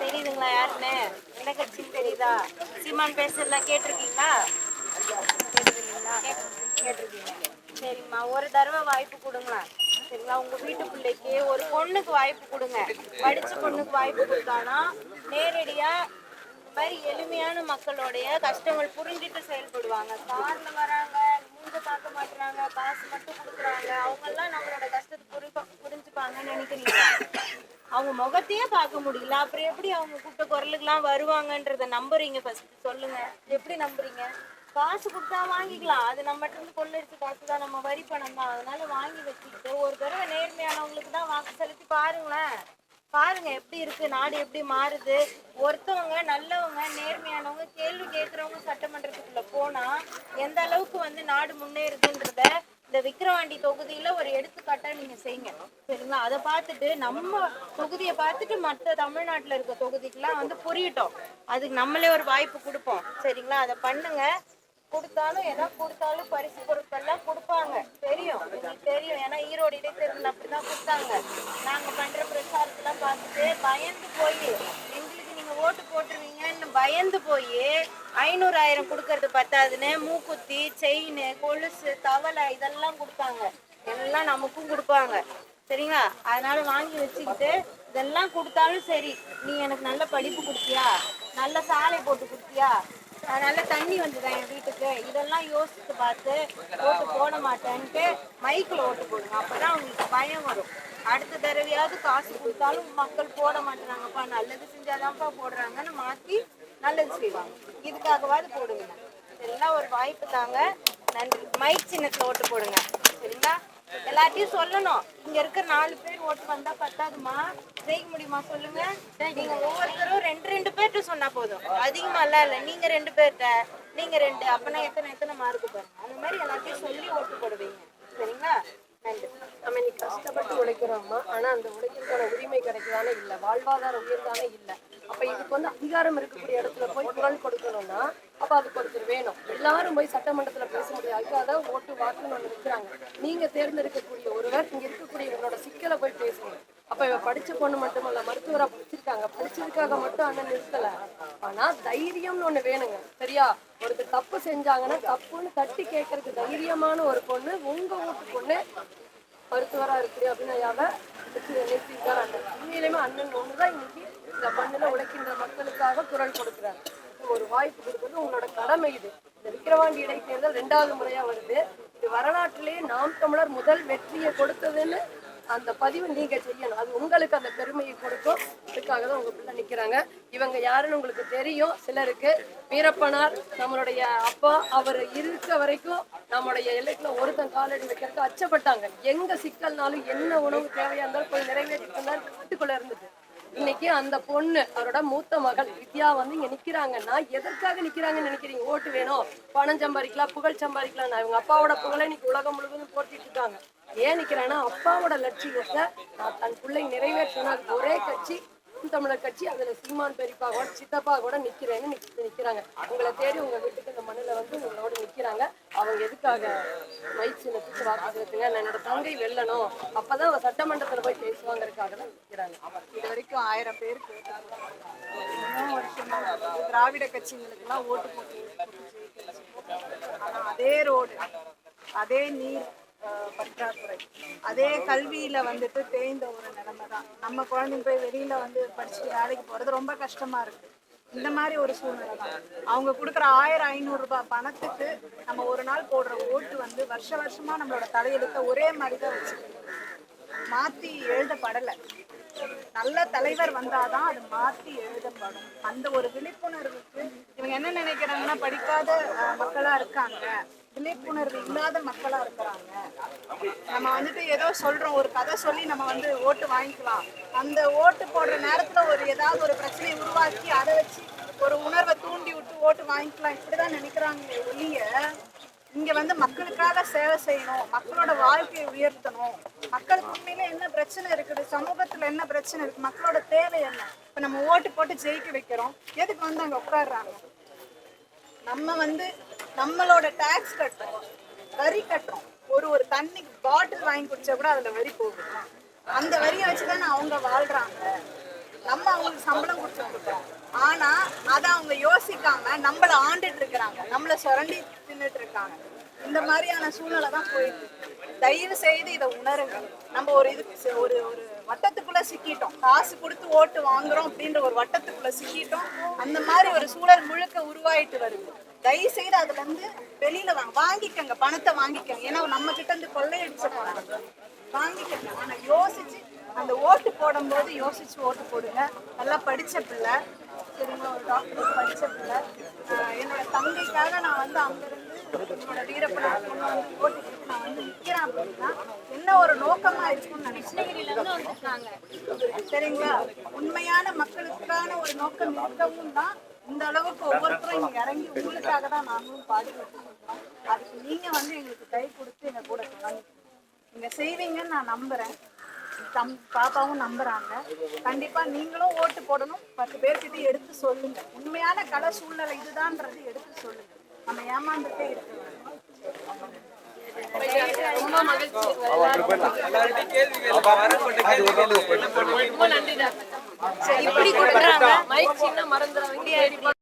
தெரியுதுங்களா யாருன்னு? என்ன கட்சி தெரியுதா? சீமான் பேசுறதுலாம் கேட்டிருக்கீங்களா? கேட்டிருக்கீங்களா கேட்டிருக்கீங்க. சரிம்மா ஒரு தடவை வாய்ப்பு கொடுங்களேன். சரிங்களா? உங்க வீட்டு பிள்ளைக்கு ஒரு பொண்ணுக்கு வாய்ப்பு கொடுங்க. படிச்ச பொண்ணுக்கு வாய்ப்பு கொடுத்தானா நேரடியா இந்த மாதிரி எளிமையான மக்களுடைய கஷ்டங்கள் புரிஞ்சிட்டு செயல்படுவாங்க. கார்ல வராங்க மூஞ்ச பார்க்க மாட்டுறாங்க காசு மட்டும் கொடுக்குறாங்க. அவங்க எல்லாம் நம்மளோட கஷ்டத்தை புரி புரிஞ்சுப்பாங்கன்னு நினைக்கிறீங்க அவங்க முகத்தையே பார்க்க முடியல. அப்புறம் எப்படி அவங்க கூப்பிட்ட குரலுக்குலாம் வருவாங்கன்றத நம்புறீங்க ஃபர்ஸ்ட் சொல்லுங்க. எப்படி நம்புறீங்க? காசு கொடுத்தா வாங்கிக்கலாம். அது நம்மகிட்ட இருந்து கொள்ளடிச்ச காசு தான் நம்ம வரி பணம் தான். அதனால வாங்கி வச்சுக்கிட்டு ஒரு தடவை நேர்மையானவங்களுக்கு தான் வாக்கு செலுத்தி பாருங்களேன். பாருங்க எப்படி இருக்கு? நாடு எப்படி மாறுது? ஒருத்தவங்க நல்லவங்க நேர்மையானவங்க கேள்வி கேட்கறவங்க சட்டமன்றத்துக்குள்ள போனா எந்த அளவுக்கு வந்து நாடு முன்னேறுதுன்றத இந்த விக்கிரவாண்டி தொகுதியில ஒரு எடுத்துக்காட்டா நீங்க செய்யுங்க. சரிங்களா? அதை பார்த்துட்டு நம்ம தொகுதியை பார்த்துட்டு மற்ற தமிழ்நாட்டுல இருக்க தொகுதிக்கெல்லாம் வந்து புரியட்டும். அதுக்கு நம்மளே ஒரு வாய்ப்பு கொடுப்போம். சரிங்களா? அதை பண்ணுங்க. கொடுத்தாலும் ஏதோ கொடுத்தாலும் பரிசு பொருட்கள்லாம் கொடுப்பாங்க. தெரியும். தெரியும். ஏன்னா ஈரோடு இடைத்தேர்தல் அப்படிதான் கொடுத்தாங்க. நாங்க பண்ற பிரச்சாரத்தெல்லாம் பார்த்துட்டு பயந்து போய் எங்களுக்கு நீங்க ஓட்டு போட்டுருவீங்கன்னு பயந்து போய் ஐநூறாயிரம் கொடுக்கறது பத்தாதுன்னு மூக்குத்தி செயின் கொலுசு தவளை இதெல்லாம் கொடுத்தாங்க. எல்லாம் நமக்கும் கொடுப்பாங்க. சரிங்களா? அதனால வாங்கி வச்சுக்கிட்டு இதெல்லாம் கொடுத்தாலும் சரி நீ எனக்கு நல்ல படிப்பு கொடுத்தியா? நல்ல சாலை போட்டு கொடுத்தியா? அதனால தண்ணி வந்ததா என் வீட்டுக்கு. இதெல்லாம் யோசித்து பார்த்து ஓட்டு போட மாட்டேன்ட்டு மைக்கில் ஓட்டு போடுங்க. அப்பதான் உங்களுக்கு பயம் வரும். அடுத்த தடவையாவது காசு கொடுத்தாலும் மக்கள் போட மாட்டேறாங்கப்பா. நல்லது செஞ்சாதான்ப்பா போடுறாங்கன்னு மாத்தி நல்லது செய்வாங்க. இதுக்காகவாது போடுங்க. சரிங்களா ஒரு வாய்ப்பு தாங்க. நன்றி. மைக் சின்னத்தில் ஓட்டு போடுங்க. சரிங்களா? எல்லாத்தையும் சொல்லணும். இங்க இருக்க நாலு பேர் ஓட்டு வந்தா பத்தாதுமா? ஜெயிக்க முடியுமா சொல்லுங்க. நீங்க ஒவ்வொருத்தரும் ரெண்டு ரெண்டு பேர்ட்ட சொன்னா போதும். அதிகமா எல்லாம் இல்ல. நீங்க ரெண்டு பேர்ட்ட நீங்க ரெண்டு. அப்பனா எத்தனை எத்தனை மார்க் பாருங்க அந்த மாதிரி எல்லாத்தையும் சொல்லி ஓட்டு போடுவீங்க. சரிங்களா? நம்ம இன்னைக்கு கஷ்டப்பட்டு உழைக்கிறோமா ஆனா அந்த உழைக்கிறதுக்கான உரிமை கிடைக்குதானே இல்லை. வாழ்வாதாரம் உயர்ந்தானே இல்லை. அப்ப இதுக்கு வந்து அதிகாரம் இருக்கக்கூடிய இடத்துல போய் குரல் கொடுக்கணும்னா அப்ப அதுக்கு ஒருத்தர் வேணும். எல்லாரும் போய் சட்டமன்றத்துல பேச முடியாது. அதுக்காக தான் ஓட்டு வாக்குன்னு ஒன்று இருக்கிறாங்க நீங்க தேர்ந்தெடுக்கக்கூடிய ஒருவர் இங்க இருக்கக்கூடிய உங்களோட சிக்கலை போய் பேசணும் அப்ப இவ படிச்ச பொண்ணு மட்டுமல்ல மருத்துவரா படிச்சிருக்காங்க. படிச்சதுக்காக மட்டும் அண்ணன் நிறுத்தல. ஆனா தைரியம்னு ஒண்ணு வேணுங்க. சரியா? ஒருத்தர் தப்பு செஞ்சாங்கன்னா தப்புன்னு தட்டி கேட்கறதுக்கு தைரியமான ஒரு பொண்ணு உங்க வீட்டு பொண்ணு மருத்துவரா இருக்கு அப்படின்னு ஐயாவை நிறுத்திருக்காரு அண்ணன். உண்மையிலுமே அண்ணன் ஒண்ணுதான் இன்னைக்கு இந்த மண்ணில உழைக்கின்ற மக்களுக்காக குரல் கொடுக்குறாரு. ஒரு வாய்ப்பு கொடுக்கறது உங்களோட கடமை இது. இந்த விக்கிரவாண்டி இடைத்தேர்தல் ரெண்டாவது முறையா வருது. இது வரலாற்றிலேயே நாம் தமிழர் முதல் வெற்றியை கொடுத்ததுன்னு அந்த பதிவு நீங்க செய்யணும். அது உங்களுக்கு அந்த பெருமையை கொடுக்கும். அதுக்காக தான் உங்க பிள்ளை நிக்கிறாங்க. இவங்க யாருன்னு உங்களுக்கு தெரியும். சிலருக்கு வீரப்பனார் நம்மளுடைய அப்பா அவர் இருக்க வரைக்கும் நம்மளுடைய எல்லைக்குள்ள ஒருத்தன் காலடி வைக்கிறதுக்கு அச்சப்பட்டாங்க. எங்க சிக்கல்னாலும் என்ன உணவு தேவையா இருந்தாலும் போய் நிறைவேற்றிட்டு இருந்தாலும் வீட்டுக்குள்ள இருந்தது இன்னைக்கு அந்த பொண்ணு அவரோட மூத்த மகள் வித்யா வந்து இங்க நிக்கிறாங்கன்னா எதற்காக நிக்கிறாங்கன்னு நினைக்கிறீங்க? ஓட்டு வேணும். பணம் சம்பாதிக்கலாம் புகழ் சம்பாதிக்கலாம். இவங்க அப்பாவோட புகழை இன்னைக்கு உலகம் முழுவதும் போட்டிட்டு இருக்காங்க. ஏன் நிற்கிறேன்னா அப்பாவோட லட்சியத்தை நான் தன் பிள்ளை நிறைவேற்றினா ஒரே கட்சி தமிழர் கட்சி அதுல சீமான் பெரியப்பா கூட சித்தப்பா கூட நிக்கிறேன்னு நிக்கிறாங்க. உங்களை தேடி உங்க வீட்டுக்கு இந்த மண்ணில வந்து உங்களோட நிக்கிறாங்க. அவங்க எதுக்காக மைக் சின்னத்துக்கு வாக்கு செலுத்துங்க? நான் என்னோட தங்கை வெல்லணும். அப்பதான் அவ சட்டமன்றத்துல போய் பேசுவாங்கிறதுக்காக தான் நிக்கிறாங்க. இது வரைக்கும் ஆயிரம் பேர் கேட்டாங்க. மூணு வருஷமா கட்சிகளுக்கெல்லாம் ஓட்டு போட்டு ஆனா அதே ரோடு அதே நீர் பற்றாக்குறை. அதே கல்வியில வந்துட்டு தேய்ந்த ஒரு நிலைமை தான் நம்ம குழந்தைங்க போய் வெளியில வந்து படிச்சுட்டு வேலைக்கு போறது ரொம்ப கஷ்டமா இருக்கு. இந்த மாதிரி ஒரு சூழ்நிலை தான் அவங்க கொடுக்குற ஆயிரம் ஐநூறு ரூபாய் பணத்துக்கு நம்ம ஒரு நாள் போடுற ஓட்டு வந்து வருஷ வருஷமா நம்மளோட தலையெழுத்த ஒரே மாதிரி தான் வச்சுக்கணும். மாத்தி எழுதப்படலை நல்ல தலைவர் வந்தாதான் அது மாத்தி எழுதப்படும். அந்த ஒரு விழிப்புணர்வுக்கு இவங்க என்ன நினைக்கிறாங்கன்னா படிக்காத மக்களா இருக்காங்க. விழிப்புணர்வு இல்லாத மக்களா இருக்கிறாங்க. நம்ம வந்துட்டு ஏதோ சொல்றோம் ஒரு கதை சொல்லி நம்ம வந்து ஓட்டு வாங்கிக்கலாம். அந்த ஓட்டு போடுற நேரத்துல ஒரு ஏதாவது ஒரு பிரச்சனையை உருவாக்கி அதை வச்சு ஒரு உணர்வை தூண்டி விட்டு ஓட்டு வாங்கிக்கலாம். இப்படிதான் நினைக்கிறாங்களே ஒழிய இங்க வந்து மக்களுக்காக சேவை செய்யணும் மக்களோட வாழ்க்கையை உயர்த்தணும். மக்களுக்கு உண்மையில என்ன பிரச்சனை இருக்குது? சமூகத்துல என்ன பிரச்சனை இருக்கு? மக்களோட தேவை என்ன? இப்ப நம்ம ஓட்டு போட்டு ஜெயிக்க வைக்கிறோம். எதுக்கு வந்து அங்க உட்காடுறாங்க நம்ம வந்து நம்மளோட டேக்ஸ் கட்டுறோம். வரி கட்டுறோம். ஒரு ஒரு தண்ணி பாட்டில் வாங்கி குடிச்சா கூட அதுல வரி போகுது. அந்த வரியை வச்சுதான் அவங்க வாழ்றாங்க. நம்ம அவங்களுக்கு சம்பளம் கொடுத்து கொடுக்குறோம். ஆனா அதை அவங்க யோசிக்காம நம்மள ஆண்டுட்டு இருக்கிறாங்க. நம்மள சுரண்டி தின்னுட்டு இருக்காங்க. இந்த மாதிரியான சூழ்நிலை தான் போயிட்டு தயவு செய்து இதை உணருங்க. நம்ம ஒரு இது ஒரு ஒரு வட்டத்துக்குள்ள சிக்கிட்டோம். காசு கொடுத்து ஓட்டு வாங்குறோம் அப்படின்ற ஒரு வட்டத்துக்குள்ள சிக்கிட்டோம். அந்த மாதிரி ஒரு சூழல் முழுக்க உருவாயிட்டு வருது. தயவு செய்து அதுல இருந்து வெளியில வாங்க. வாங்கிக்கங்க பணத்தை வாங்கிக்கங்க. ஏன்னா நம்ம கிட்ட இருந்து கொள்ளையடிச்ச பணம் வாங்கிக்கங்க. ஆனா யோசிச்சு அந்த ஓட்டு போடும்போது யோசிச்சு ஓட்டு போடுங்க. நல்லா படிச்ச பிள்ளை. சரிங்களா? ஒரு டாக்டர் படிச்ச பிள்ளை. என்னோட தங்கைக்காக நான் வந்து அங்கிருந்து என்னோட வீரப்பனை வந்து ஓட்டு போட்டு நான் வந்து நிக்கிறேன் அப்படின்னா என்ன ஒரு நோக்கமா இருக்கும்னு நினைக்கிறேன். சரிங்களா? உண்மையான மக்களுக்கான ஒரு நோக்கம் இருக்கவும் தான் இந்த அளவுக்கு ஒவ்வொருத்தரும் இங்க இறங்கி உங்களுக்காக தான் நாங்களும் பாடுபட்டு அதுக்கு நீங்க வந்து எங்களுக்கு கை கொடுத்து எங்க கூட நீங்க செய்வீங்கன்னு நான் நம்புறேன். தம் பாப்பாவும் நம்புறாங்க. கண்டிப்பா நீங்களும் ஓட்டு போடணும். பத்து பேர்கிட்ட எடுத்து சொல்லுங்க. உண்மையான கள சூழ்நிலை இதுதான்றது எடுத்து சொல்லுங்க. நம்ம ஏமாந்துட்டே இருக்க ரொம்ப மகிழ்ச்சி. ரொம்ப நன்றி டாக்டர். இப்படி கொடுக்குறாங்க. மைக் சின்ன மறந்துடாதீங்க.